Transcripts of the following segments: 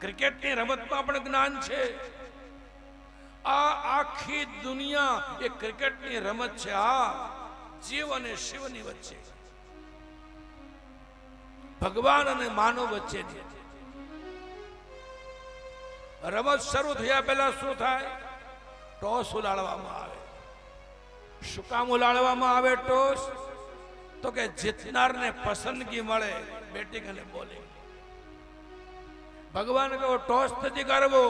ક્રિકેટની રમતમાં પણ જ્ઞાન છે. આ આખી દુનિયા એ ક્રિકેટની રમત છે. આ જીવ અને શિવની વચ્ચે. ભગવાન અને માનવ વચ્ચે રમત શરૂ થયા પહેલા શું થાય? ટોસ ઉલાડવામાં આવે. શું કામ ઉલાડવામાં આવે ટોસ? તો કે જીતનારને પસંદગી મળે, બેટિંગ અને બોલિંગ. ભગવાન કહો ટોસ નથી કરવો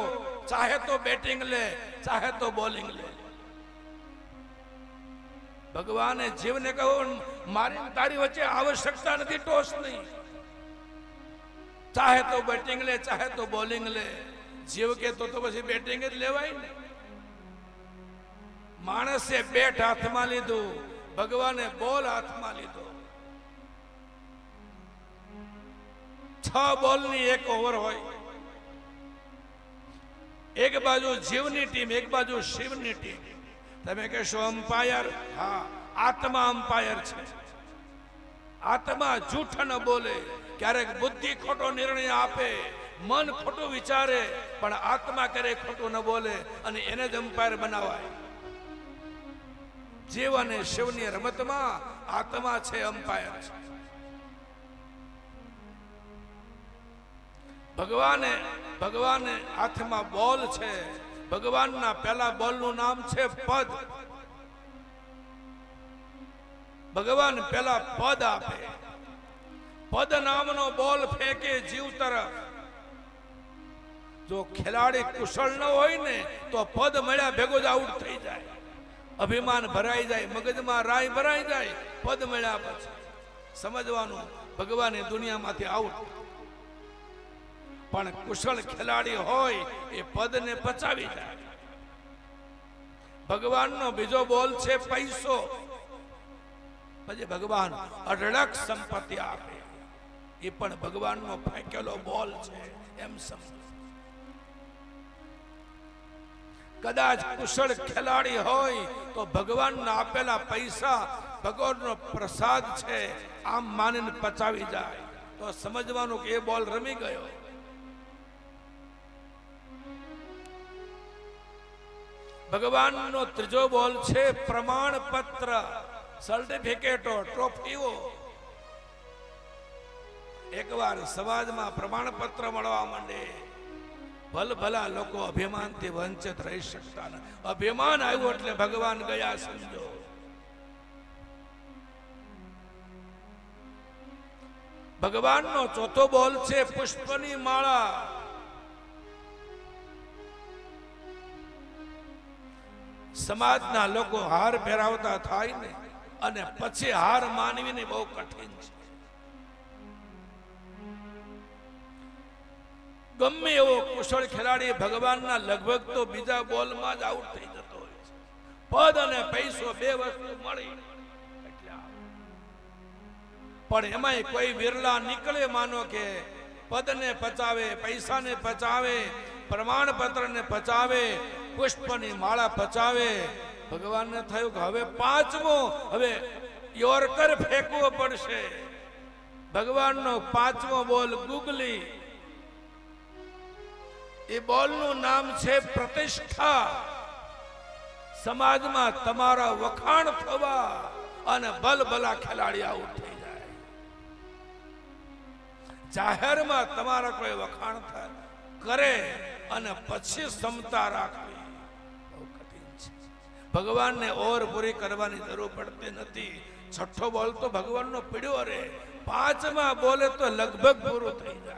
ચાહે તો બેટિંગ લે, ચાહે તો બોલિંગ લે. ભગવાને જીવને કહો મારી તારી વચ્ચે આવશ્યકતા નથી ટોસ નહીં. ચાહે તો બેટિંગ લે, ચાહે તો બોલિંગ લે. જીવ કે તો તો પછી બેટિંગ જ લેવાય ને. માણસે બેટ હાથમાં લીધું, ભગવાને બોલ હાથમાં લીધો. છ બોલની એક ઓવર હોય. એક બાજુ જીવની ટીમ, એક બાજુ શિવની ટીમ. તમે કહેશો અમ્પાયર હા, આત્મા અમ્પાયર છે. આત્મા જૂઠ ન બોલે, ક્યારેક બુદ્ધિ ખોટો નિર્ણય આપે, મન ખોટું વિચારે, પણ આત્મા ક્યારેય ખોટું ન બોલે અને એને જ અમ્પાયર બનાવાય. જીવ અને શિવની રમતમાં આત્મા છે અમ્પાયર છે. ભગવાને ભગવાને હાથમાં બોલ છે. ભગવાનના પહેલા બોલનું નામ છે પદ. ભગવાન પહેલા પદ આપે. પદ નામનો બોલ ફેંકે જીવ તરફ. જો ખેલાડી કુશળ ન હોય ને, તો પદ મળ્યા ભેગો જ આઉટ થઈ જાય. અભિમાન ભરાઈ જાય, મગજમાં રાય ભરાઈ જાય, પદ મળ્યા પછી. સમજવાનું, ભગવાને દુનિયામાંથી આઉટ. પણ કુશળ ખેલાડી હોય એ પદને પચાવી જાય. ભગવાનનો બીજો બોલ છે પૈસો. પછી ભગવાન અઢળક સંપત્તિ આપે. એ પણ ભગવાનનો ફેંકેલો બોલ છે, એમ સમજો. કદાચ કુશળ ખેલાડી હોય તો ભગવાનના આપેલા પૈસા ભગવાનનો પ્રસાદ છે, આમ માનીને પચાવી જાય. તો સમજવાનું કે એ બોલ રમી ગયો. ભગવાનનો ત્રીજો બોલ છે પ્રમાણપત્ર સર્ટિફિકેટો ટ્રોફીઓ એકવાર સમાજમાં પ્રમાણપત્ર મળવા માંડે, ભલભલા લોકો અભિમાનથી વંચિત રહી શકતા નથી અભિમાન આવ્યું એટલે ભગવાન ગયા સમજો. ભગવાનનો ચોથો બોલ છે પુષ્પની માળા. સમાજના લોકો હાર પહેરાવતા થાય ને, અને પછી હાર માનવીને બહુ કઠિન છે. ગમે એવો કુશળ ખેલાડી ભગવાનના લગભગ તો બીજા બોલમાં જ આઉટ થઈ જતો હોય છે. પદ અને પૈસો બે વસ્તુ મળી. પણ એમાંય કોઈ વિરલા નીકળે માનો કે પદને પચાવે, પૈસાને પચાવે, પ્રમાણપત્રને પચાવે પુષ્પની માળા પચાવે. ભગવાનને થયું કે હવે પાંચમો, હવે યોર્કર ફેંકવો પડશે. ભગવાનનો પાંચમો બોલ ગુગલી. એ બોલનું નામ છે પ્રતિષ્ઠા. સમાજમાં તમારા વખાણ થવા અને બલબલા ખેલાડી આઉટ થઈ જાય. જાહેરમાં તમારા કોઈ વખાણ થાય. કરે અને પછી કઠિન છે ભગવાનને ઓર પૂરી કરવાની જરૂર પડતી નથી. છઠ્ઠો બોલ તો ભગવાનનો પીડ્યો રે. પાંચમા બોલે તો લગભગ પૂરું થઈ જાય.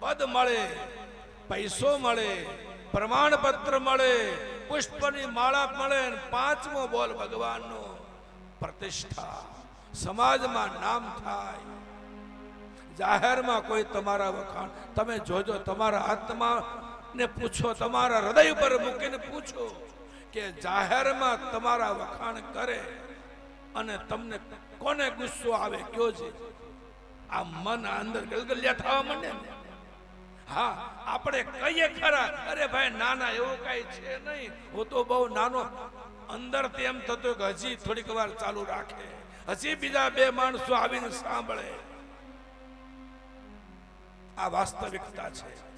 પદ મળે, પૈસો મળે, પ્રમાણપત્ર મળે, પુષ્પની માળા મળે પાંચમો બોલ ભગવાનનો પ્રતિષ્ઠા. સમાજમાં નામ થાય. જાહેરમાં કોઈ તમારા વખાણ. તમે જોજો, તમારા આત્મા ને પૂછો, તમારા હૃદય પર મૂકીને પૂછો. કે જાહેરમાં તમારા વખાણ કરે અને તમને કોને ગુસ્સો આવે કયો છે? આ મન અંદર ગલગલિયા થવા માંડે ને. હા, આપણે કહીએ ખરા, અરે ભાઈ, નાના એવું કઈ છે નહીં. હું તો બહુ નાનો અંદર તેમ થતું કે હજી થોડીક વાર ચાલુ રાખે. હજી બીજા બે માણસો આવીને સાંભળે. આ વાસ્તવિકતા છે.